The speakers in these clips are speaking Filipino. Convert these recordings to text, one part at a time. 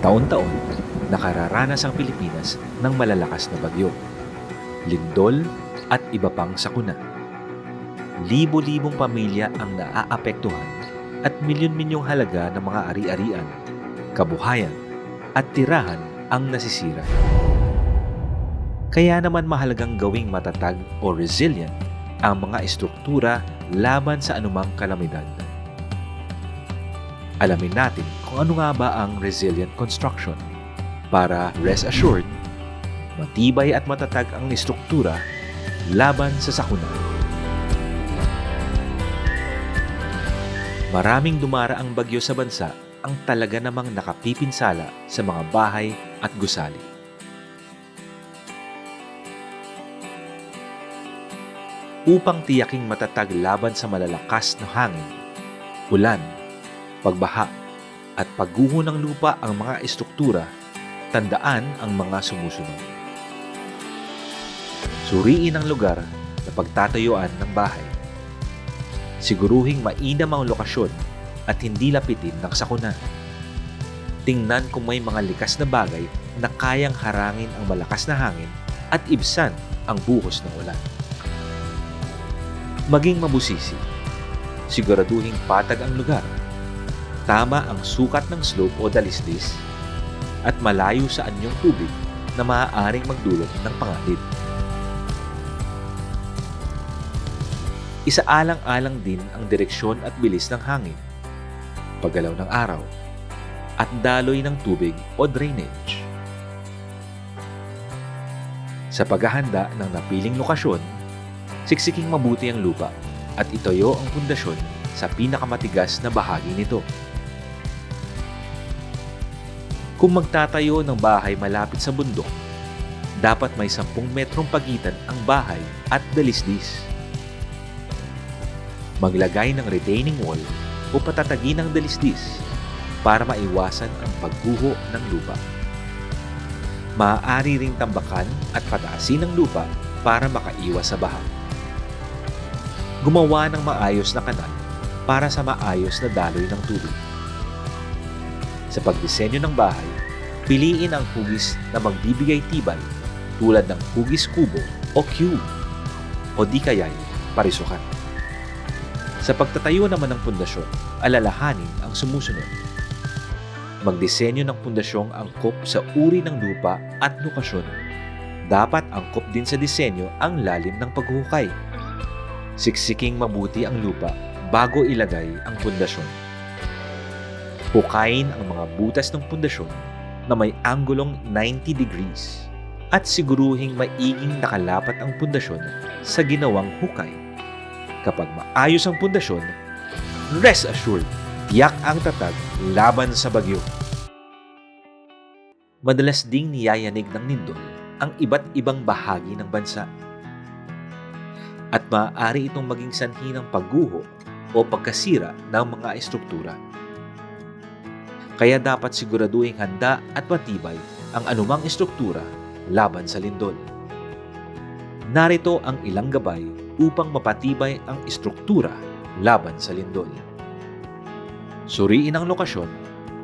Taon-taon, nakararanas ang Pilipinas ng malalakas na bagyo, lindol at iba pang sakuna. Libo-libong pamilya ang naaapektuhan at milyon-milyong halaga ng mga ari-arian, kabuhayan at tirahan ang nasisira. Kaya naman mahalagang gawing matatag o resilient ang mga estruktura laban sa anumang kalamidad. Alamin natin kung ano nga ba ang resilient construction para rest assured, matibay at matatag ang estruktura laban sa sakuna. Maraming dumaraang bagyo sa bansa ang talaga namang nakapipinsala sa mga bahay at gusali. Upang tiyaking matatag laban sa malalakas na hangin, ulan, pagbaha, at pagguho ng lupa ang mga estruktura, tandaan ang mga sumusunod. Suriin ang lugar na pagtatayuan ng bahay. Siguruhing mainam ang lokasyon at hindi lapitin ng sakuna. Tingnan kung may mga likas na bagay na kayang harangin ang malakas na hangin at ibsan ang buhos ng ulan. Maging mabusisi. Siguraduhing patag ang lugar. Tama ang sukat ng slope o dalisdis at malayo sa anyong tubig na maaaring magdulot ng panganib. Isaalang-alang din ang direksyon at bilis ng hangin, paggalaw ng araw, at daloy ng tubig o drainage. Sa paghahanda ng napiling lokasyon, siksiking mabuti ang lupa at itoyo ang pundasyon sa pinakamatigas na bahagi nito. Kung magtatayo ng bahay malapit sa bundok, dapat may 10 metrong pagitan ang bahay at dalisdis. Maglagay ng retaining wall o patatagin ng dalisdis para maiwasan ang pagguho ng lupa. Maaari ring tambakan at pataasin ng lupa para makaiwas sa baha. Gumawa ng maayos na kanal para sa maayos na daloy ng tubig. Sa pagdisenyo ng bahay, piliin ang hugis na magbibigay tibay tulad ng hugis kubo o cube o di kaya'y parisukan. Sa pagtatayo naman ng pundasyon, alalahanin ang sumusunod. Magdisenyo ng pundasyong angkop sa uri ng lupa at lokasyon. Dapat angkop din sa disenyo ang lalim ng paghuhukay. Siksiking mabuti ang lupa bago ilagay ang pundasyon. Hukayin ang mga butas ng pundasyon na may anggulong 90 degrees at siguruhing maiging nakalapat ang pundasyon sa ginawang hukay. Kapag maayos ang pundasyon, rest assured, tiyak ang tatag laban sa bagyo. Madalas ding niyayanig ng nindol ang iba't ibang bahagi ng bansa. At maaari itong maging sanhi ng pagguho o pagkasira ng mga estruktura. Kaya dapat siguraduhin handa at matibay ang anumang estruktura laban sa lindol. Narito ang ilang gabay upang mapatibay ang estruktura laban sa lindol. Suriin ang lokasyon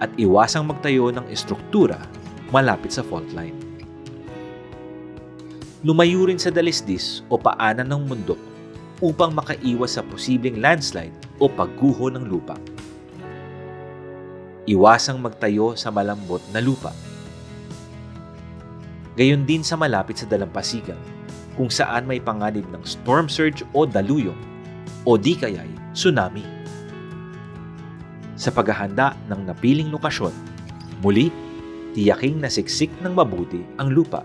at iwasang magtayo ng estruktura malapit sa fault line. Lumayo rin sa dalisdis o paanan ng mundok upang makaiwas sa posibleng landslide o pagguho ng lupa. Iwasang magtayo sa malambot na lupa. Gayon din sa malapit sa dalampasigan kung saan may panganib ng storm surge o daluyong o di kaya'y tsunami. Sa paghahanda ng napiling lokasyon, muli, tiyaking nasiksik ng mabuti ang lupa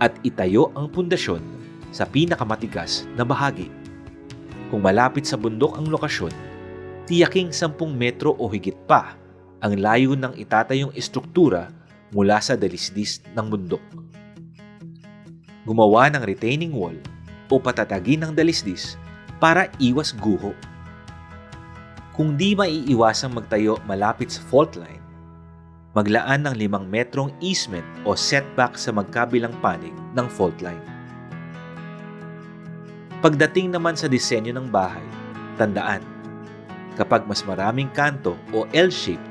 at itayo ang pundasyon sa pinakamatigas na bahagi. Kung malapit sa bundok ang lokasyon, tiyaking 10 metro o higit pa ang layo ng itatayong estruktura mula sa dalisdis ng bundok. Gumawa ng retaining wall o patatagin ng dalisdis para iwas guho. Kung di maiiwasang magtayo malapit sa fault line, maglaan ng 5 metrong easement o setback sa magkabilang panig ng fault line. Pagdating naman sa disenyo ng bahay, tandaan, kapag mas maraming kanto o L-shape,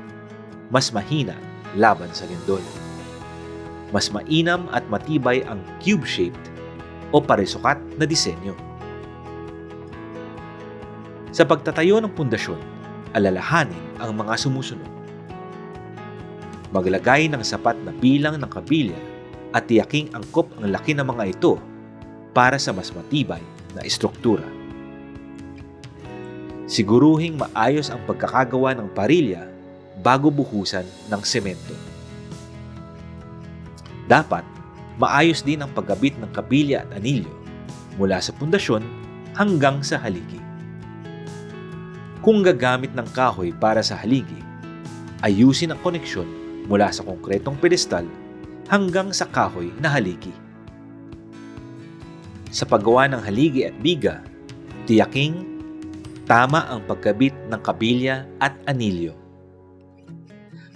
mas mahina laban sa lindol. Mas mainam at matibay ang cube-shaped o parisukat na disenyo. Sa pagtatayo ng pundasyon, alalahanin ang mga sumusunod. Maglagay ng sapat na bilang ng kabilya at tiyaking angkop ang laki ng mga ito para sa mas matibay na estruktura. Siguruhing maayos ang pagkakagawa ng parilya bago buhusan ng semento. Dapat maayos din ang paggabit ng kabilya at anilyo mula sa pundasyon hanggang sa haligi. Kung gagamit ng kahoy para sa haligi, ayusin ang koneksyon mula sa konkretong pedestal hanggang sa kahoy na haligi. Sa paggawa ng haligi at biga, tiyaking tama ang pagkabit ng kabilya at anilyo.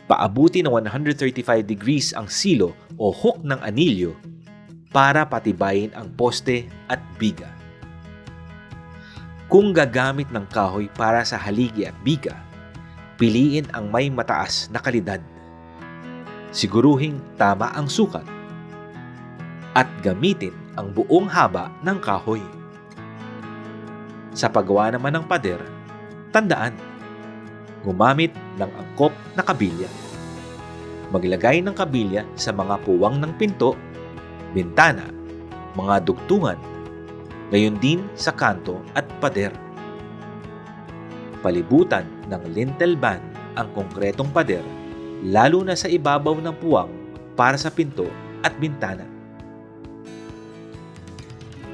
Paabuti ng 135 degrees ang silo o hook ng anilyo para patibayin ang poste at biga. Kung gagamit ng kahoy para sa haligi at biga, piliin ang may mataas na kalidad. Siguruhing tama ang sukat at gamitin ang buong haba ng kahoy. Sa paggawa naman ng pader, tandaan, gumamit ng angkop na kabilya. Maglagay ng kabilya sa mga puwang ng pinto, bintana, mga dugtungan, gayon din sa kanto at pader. Palibutan ng lintel band ang konkretong pader, lalo na sa ibabaw ng puwang para sa pinto at bintana.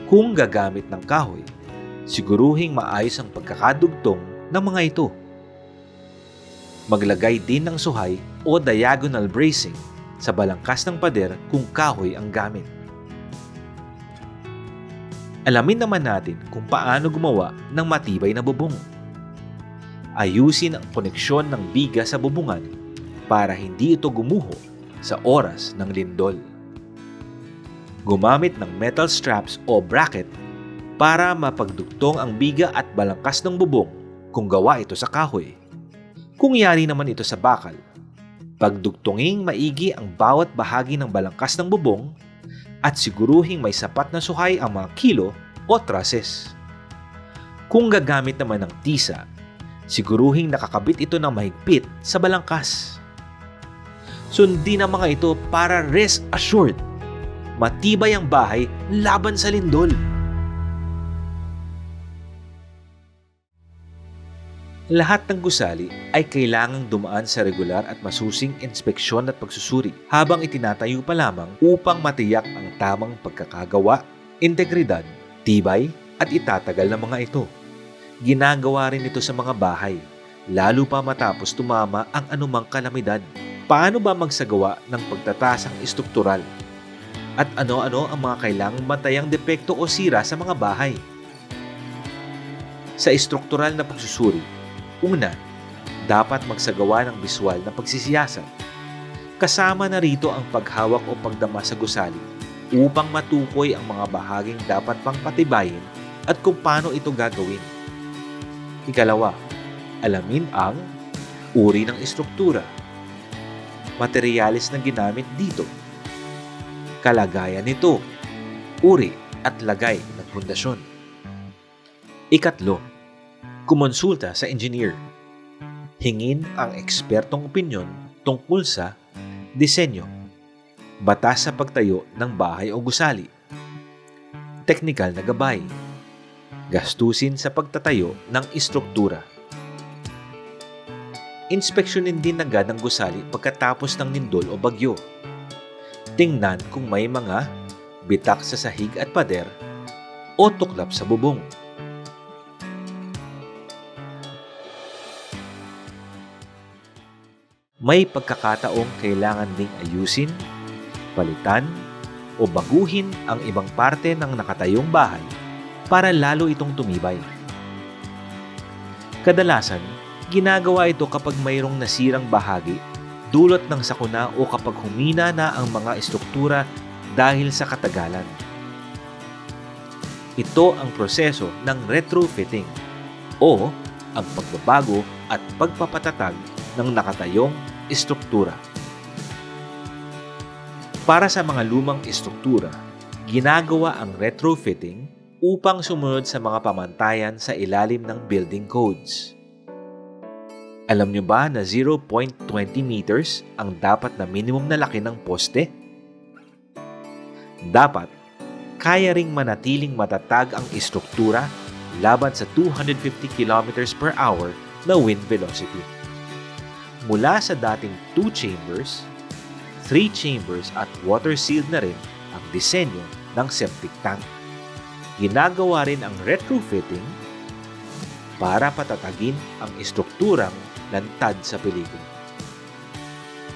Kung gagamit ng kahoy, siguruhing maayos ang pagkakadugtong ng mga ito. Maglagay din ng suhay o diagonal bracing sa balangkas ng pader kung kahoy ang gamit. Alamin naman natin kung paano gumawa ng matibay na bubong. Ayusin ang koneksyon ng biga sa bubungan para hindi ito gumuho sa oras ng lindol. Gumamit ng metal straps o bracket para mapagdugtong ang biga at balangkas ng bubong kung gawa ito sa kahoy. Kung yari naman ito sa bakal, pagdugtonging maigi ang bawat bahagi ng balangkas ng bubong at siguruhing may sapat na suhay ang mga kilo o trusses. Kung gagamit naman ng tisa, siguruhing nakakabit ito ng mahigpit sa balangkas. Sundin ang mga ito para rest assured. Matibay ang bahay laban sa lindol. Lahat ng gusali ay kailangang dumaan sa regular at masusing inspeksyon at pagsusuri habang itinatayo pa lamang upang matiyak ang tamang pagkakagawa, integridad, tibay at itatagal ng mga ito. Ginagawa rin ito sa mga bahay, lalo pa matapos tumama ang anumang kalamidad. Paano ba magsagawa ng pagtatasang estruktural? At ano-ano ang mga kailangang matayang depekto o sira sa mga bahay? Sa estruktural na pagsusuri, Una, dapat magsagawa ng biswal na pagsisiyasat. Kasama na rito ang paghawak o pagdama sa gusali upang matukoy ang mga bahaging dapat pang patibayin at kung paano ito gagawin. Ikalawa, alamin ang uri ng estruktura, materyales na ginamit dito, kalagayan nito, uri at lagay ng pundasyon. Ikatlo, kumonsulta sa engineer. Hingin ang ekspertong opinyon tungkol sa disenyo, batas sa pagtayo ng bahay o gusali, teknikal na gabay, gastusin sa pagtatayo ng istruktura. Inspeksyonin din agad ang gusali pagkatapos ng lindol o bagyo. Tingnan kung may mga bitak sa sahig at pader o tuklap sa bubong. May pagkakataong kailangan ding ayusin, palitan, o baguhin ang ibang parte ng nakatayong bahay para lalo itong tumibay. Kadalasan, ginagawa ito kapag mayroong nasirang bahagi dulot ng sakuna o kapag humina na ang mga estruktura dahil sa katagalan. Ito ang proseso ng retrofitting o ang pagbabago at pagpapatatag ng nakatayong estruktura. Para sa mga lumang estruktura, ginagawa ang retrofitting upang sumunod sa mga pamantayan sa ilalim ng building codes. Alam niyo ba na 0.20 meters ang dapat na minimum na laki ng poste? Dapat, kaya ring manatiling matatag ang estruktura laban sa 250 km per hour na wind velocity. Mula sa dating 2 chambers, 3 chambers at water-sealed na rin ang disenyo ng septic tank. Ginagawa rin ang retrofitting para patatagin ang estrukturang lantad sa peligro.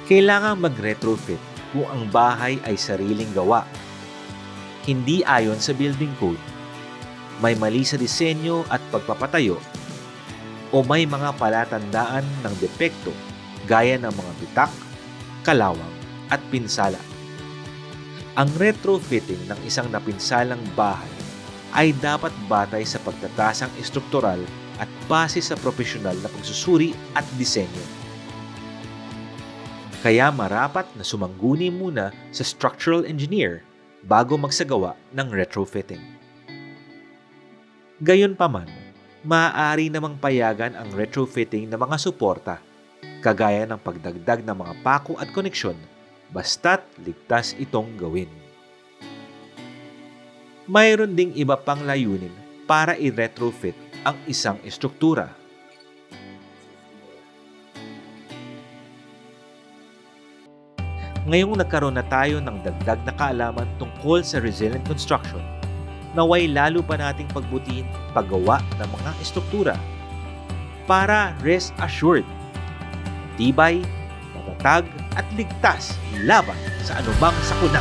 Kailangang mag-retrofit kung ang bahay ay sariling gawa. Hindi ayon sa building code, may mali sa disenyo at pagpapatayo, o may mga palatandaan ng depekto gaya ng mga bitak, kalawang at pinsala. Ang retrofitting ng isang napinsalang bahay ay dapat batay sa pagtatasang estruktural at base sa profesional na pagsusuri at disenyo. Kaya marapat na sumangguni muna sa structural engineer bago magsagawa ng retrofitting. Gayunpaman, maaari namang payagan ang retrofitting ng mga suporta kagaya ng pagdagdag ng mga pako at koneksyon basta't ligtas itong gawin. Mayroon ding iba pang layunin para i-retrofit ang isang estruktura. Ngayong nagkaroon na tayo ng dagdag na kaalaman tungkol sa resilient construction, naway lalo pa nating pagbutihin paggawa ng mga estruktura para rest assured, tibay, matatag at ligtas laban sa anumang sakuna.